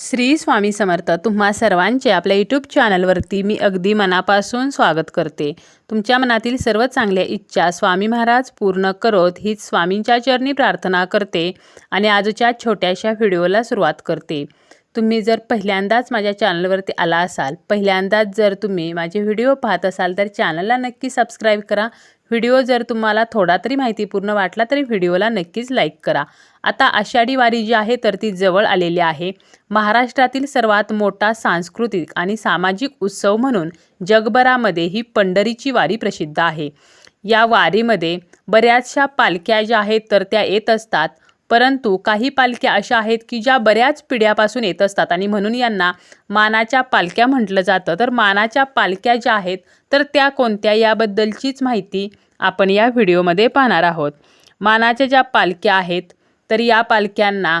श्री स्वामी समर्थ तुम्हा सर्वांचे आपल्या यूट्यूब चॅनलवरती मी अगदी मनापासून स्वागत करते. तुमच्या मनातील सर्व चांगल्या इच्छा स्वामी महाराज पूर्ण करोत हीच स्वामींच्या चरणी प्रार्थना करते आणि आजच्या छोट्याशा व्हिडिओला सुरुवात करते. तुम्ही जर पहिल्यांदाच माझ्या चॅनलवरती आला असाल पहिल्यांदाच जर तुम्ही माझे व्हिडिओ पाहत असाल तर चॅनलला नक्की सबस्क्राईब करा. व्हिडिओ जर तुम्हाला थोडा तरी माहितीपूर्ण वाटला तरी व्हिडिओला नक्कीच लाईक करा. आता आषाढी वारी जी आहे तर ती जवळ आलेली आहे. महाराष्ट्रातील सर्वात मोठा सांस्कृतिक आणि सामाजिक उत्सव म्हणून जगभरामध्ये ही पंढरीची वारी प्रसिद्ध आहे. या वारीमध्ये बऱ्याचशा पालख्या ज्या आहेत तर त्या येत असतात. परंतु काही पालख्या अशा आहेत की ज्या बऱ्याच पिढ्यापासून येत असतात. आणि म्हणून यांना मानाच्या पालख्या म्हटलं जातं. तर मानाच्या पालख्या ज्या आहेत तर त्या कोणत्या याबद्दलचीच माहिती आपण या व्हिडिओमध्ये पाहणार आहोत. मानाच्या ज्या पालख्या आहेत तर या पालख्यांना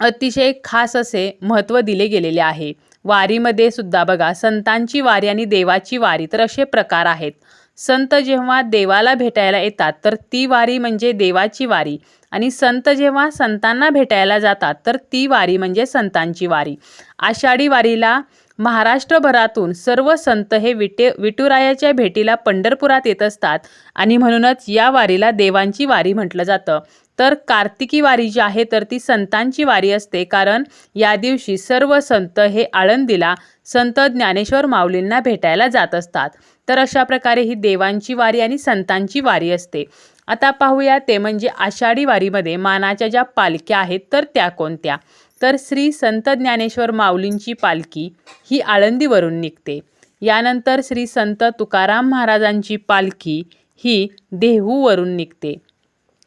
अतिशय खास असे महत्त्व दिले गेलेले आहे. वारीमध्ये सुद्धा बघा संतांची वारी आणि देवाची वारी तर असे प्रकार आहेत. संत जेव्हा देवाला भेटायला येतात तर ती वारी म्हणजे देवाची वारी. आणि संत जेव्हा संतांना भेटायला जातात तर ती वारी म्हणजे संतांची वारी. आषाढी वारीला महाराष्ट्रभरातून सर्व संत हे विटे विठुरायाच्या भेटीला पंढरपुरात येत असतात. आणि म्हणूनच या वारीला देवांची वारी म्हटलं जातं. तर कार्तिकी वारी जी आहे तर ती संतांची वारी असते. कारण या दिवशी सर्व संत हे आळंदीला संत ज्ञानेश्वर माऊलींना भेटायला जात असतात. तर अशा प्रकारे ही देवांची वारी आणि संतांची वारी असते. आता पाहूया ते म्हणजे आषाढी वारीमध्ये मानाच्या ज्या पालख्या आहेत तर त्या कोणत्या? तर श्री संत ज्ञानेश्वर माऊलींची पालखी ही आळंदीवरून निघते. यानंतर श्री संत तुकाराम महाराजांची पालखी ही देहूवरून निघते.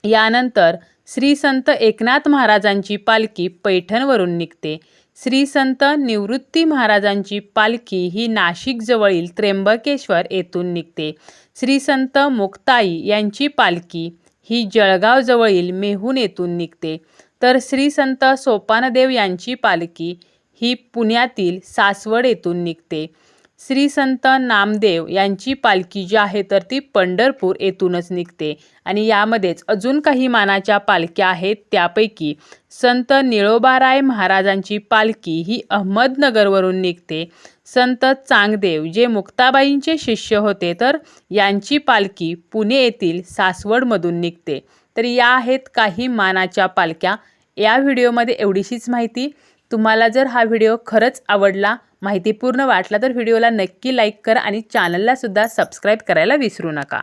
यानंतर श्री संत एकनाथ महाराजांची पालखी पैठणवरून निघते. श्री संत निवृत्ती महाराजांची पालखी ही नाशिकजवळील त्र्यंबकेश्वर येथून निघते. श्री संत मुक्ताई यांची पालखी ही जळगावजवळील मेहून येथून निघते. तर श्री संत सोपानदेव यांची पालखी ही पुण्यातील सासवड येथून निघते. श्री संत नामदेव यांची पालखी जी आहे तर ती पंढरपूर येथूनच निघते. आणि यामध्येच अजून काही मानाच्या पालख्या आहेत. त्यापैकी संत निळोबाराय महाराजांची पालखी ही अहमदनगरवरून निघते. संत चांगदेव जे मुक्ताबाईंचे शिष्य होते तर यांची पालखी पुणे येथील सासवडमधून निघते. तर या आहेत काही मानाच्या पालख्या. या व्हिडिओमध्ये एवढीशीच माहिती. तुम्हाला जर हा व्हिडिओ खरंच आवडला माहितीपूर्ण वाटला तर व्हिडिओला नक्की लाईक करा आणि चॅनललासुद्धा सबस्क्राईब करायला विसरू नका.